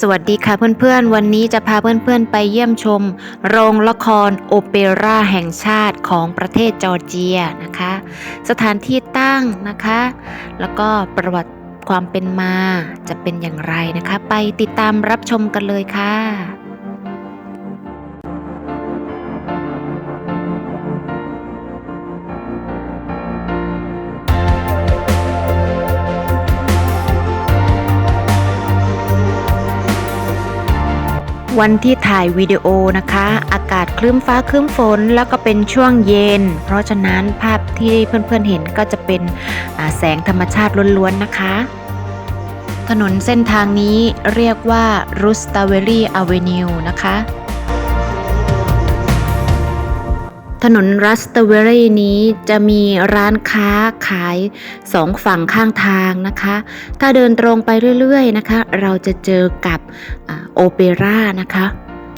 สวัสดีค่ะเพื่อนๆ วันนี้จะพาเพื่อนๆ ไปเยี่ยมชม โรงละครโอเปร่าแห่งชาติของประเทศจอร์เจียนะคะ สถานที่ตั้งนะคะ แล้วก็ประวัติความเป็นมาจะเป็นอย่างไรนะคะ ไปติดตามรับชมกันเลยค่ะ วันที่ถ่ายวิดีโอนะคะ อากาศคลึ้มฟ้าคลึ้มฝนแล้วก็เป็นช่วงเย็น เพราะฉะนั้นภาพที่เพื่อนๆเห็นก็จะเป็นแสงธรรมชาติล้วนๆนะคะ ถนนเส้นทางนี้เรียกว่า r u s t a v e r y Avenue นะคะ ถนนรัสเตเวอรี่นี้จะมีร้านค้าขายสองฝั่งข้างทางนะคะ ถ้าเดินตรงไปเรื่อยๆนะคะ เราจะเจอกับโอเปร่านะคะ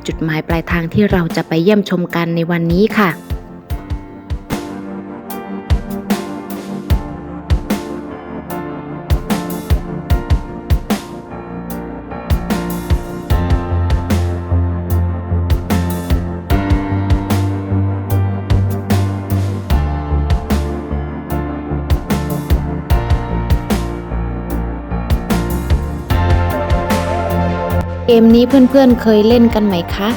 จุดหมายปลายทางที่เราจะไปเยี่ยมชมกันในวันนี้ค่ะ เกมนี้เพื่อนๆเคยเล่นกันไหมคะ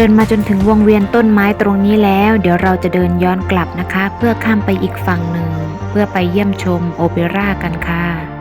เดินมาจนถึงวงเวียนต้นไม้ตรงนี้แล้ว เดี๋ยวเราจะเดินย้อนกลับนะคะ เพื่อข้ามไปอีกฝั่งหนึ่ง เพื่อไปเยี่ยมชมโอเปร่ากันค่ะ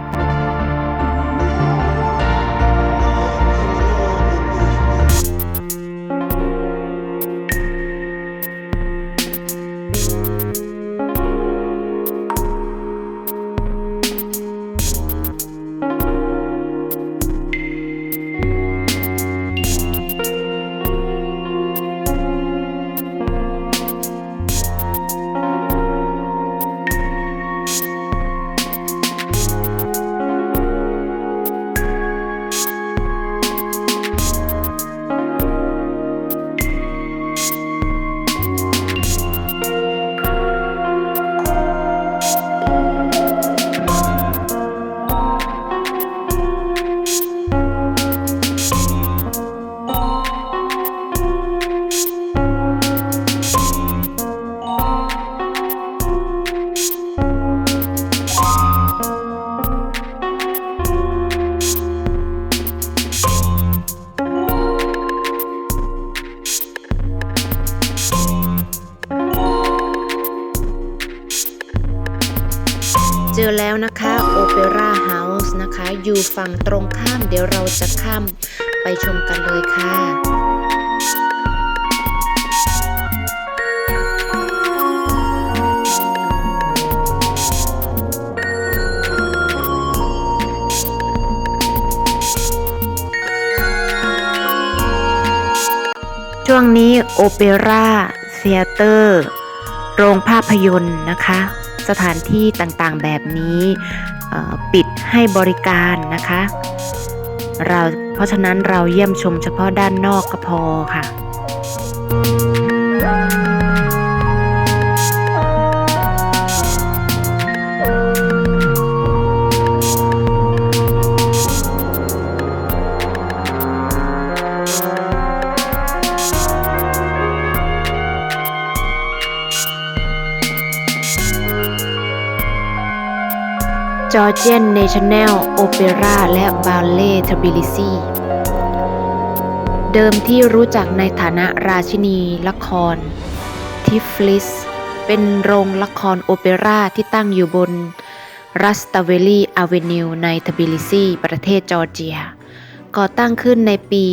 แล้วนะคะโอเปร่าเฮาส์นะคะ อยู่ฝั่งตรงข้ามเดี๋ยวเราจะข้ามไปชมกันเลยค่ะช่วงนี้โอเปร่าเซียเตอร์ โรงภาพยนตร์นะคะ สถานที่ต่างๆแบบนี้ปิดให้บริการนะคะ เราเพราะฉะนั้นเราเยี่ยมชมเฉพาะด้านนอกก็พอค่ะ Georgian National Opera และ Ballet Tbilisi เดิมที่รู้จักในฐานะราชินีละคร ทิฟลิส เป็นโรงละครโอเปร่าที่ตั้งอยู่บนรัสตาเวลีอเวนิวในทบิลิซี ประเทศจอร์เจีย ก่อตั้งขึ้นในปี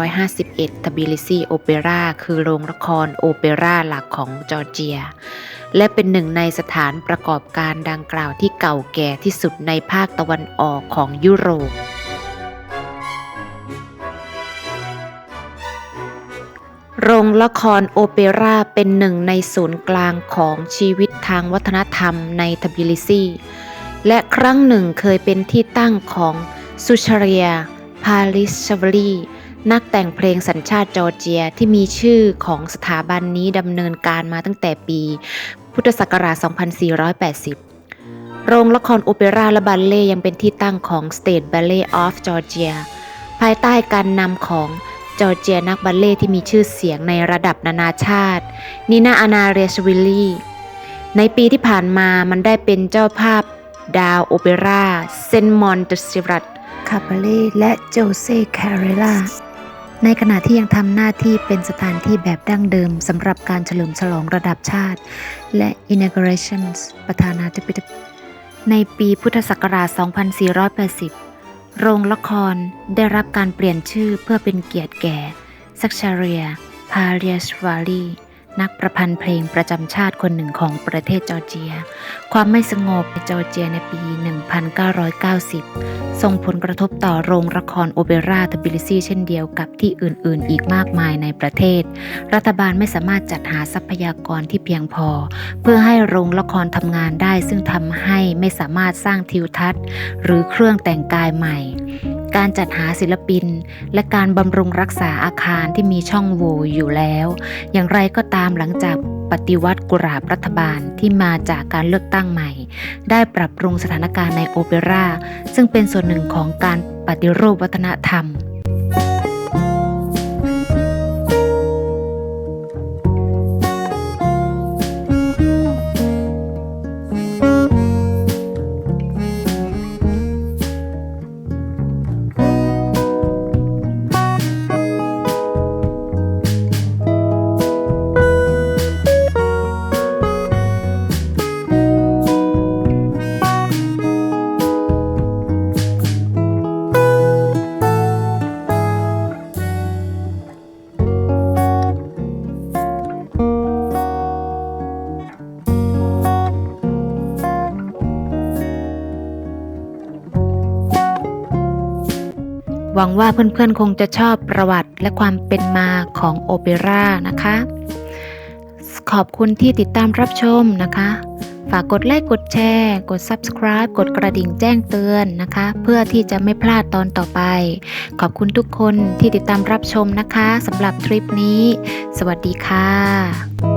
1851 ทบิลิซีโอเปร่าคือโรงละครโอเปร่าหลักของจอร์เจีย และเป็นหนึ่งในสถานประกอบการดังกล่าวที่เก่าแก่ที่สุดในภาคตะวันออกของยุโรป โรงละครโอเปร่าเป็นหนึ่งในศูนย์กลางของชีวิตทางวัฒนธรรมในทบิลิซี และครั้งหนึ่งเคยเป็นที่ตั้งของซูชเรีย พาลิสชวลี นักแต่งเพลงสัญชาติจอร์เจียที่มีชื่อของสถาบันนี้ดำเนินการมาตั้งแต่ปี พุทธศักราช 2480 โรงละครโอเปร่าและบัลเล่ยังเป็นที่ตั้งของ State Ballet of Georgia ภายใต้การนำของจอร์เจียนักบัลเล่ที่มีชื่อเสียงในระดับนานาชาตินินาอานาเรชวิลลี่ในปีที่ผ่านมามันได้เป็นเจ้าภาพดาวโอเปร่าเซนมอนเดซิรัตคาบาเล่และโจเซ่คาเรล่า ในขณะที่ยังทำหน้าที่เป็นสถานที่แบบดั้งเดิมสำหรับการเฉลิมฉลองระดับชาติ และ inaugurations ประธานาธิบดีในปีพุทธศักราช 2480 โรงละครได้รับการเปลี่ยนชื่อเพื่อเป็นเกียรติแก่ซักชาเรียพาเรียชวาลี นักประพันธ์เพลงประจำชาติคนหนึ่งของประเทศจอร์เจีย ความไม่สงบในจอร์เจียในปี 1990 ส่งผลกระทบต่อโรงละครโอเปร่าทบิลิซีเช่นเดียวกับที่อื่นๆ อีกมากมายในประเทศ รัฐบาลไม่สามารถจัดหาทรัพยากรที่เพียงพอ เพื่อให้โรงละครทำงานได้ ซึ่งทำให้ไม่สามารถสร้างทิวทัศน์ หรือเครื่องแต่งกายใหม่ การจัดหาศิลปิน และการบำรุงรักษาอาคารที่มีช่องโหว่อยู่แล้ว อย่างไรก็ตามหลังจากปฏิวัติกุราบรัฐบาลที่มาจากการเลือกตั้งใหม่ ได้ปรับปรุงสถานการณ์ในโอเปร่าซึ่งเป็นส่วนหนึ่งของการปฏิรูปวัฒนธรรม หวังว่าเพื่อนๆคงจะชอบประวัติและความเป็นมาของโอเปร่านะคะ ขอบคุณที่ติดตามรับชมนะคะ ฝากกดไลค์กดแชร์ กด Subscribe กดกระดิ่งแจ้งเตือนนะคะ เพื่อที่จะไม่พลาดตอนต่อไป ขอบคุณทุกคนที่ติดตามรับชมนะคะสำหรับทริปนี้ สวัสดีค่ะ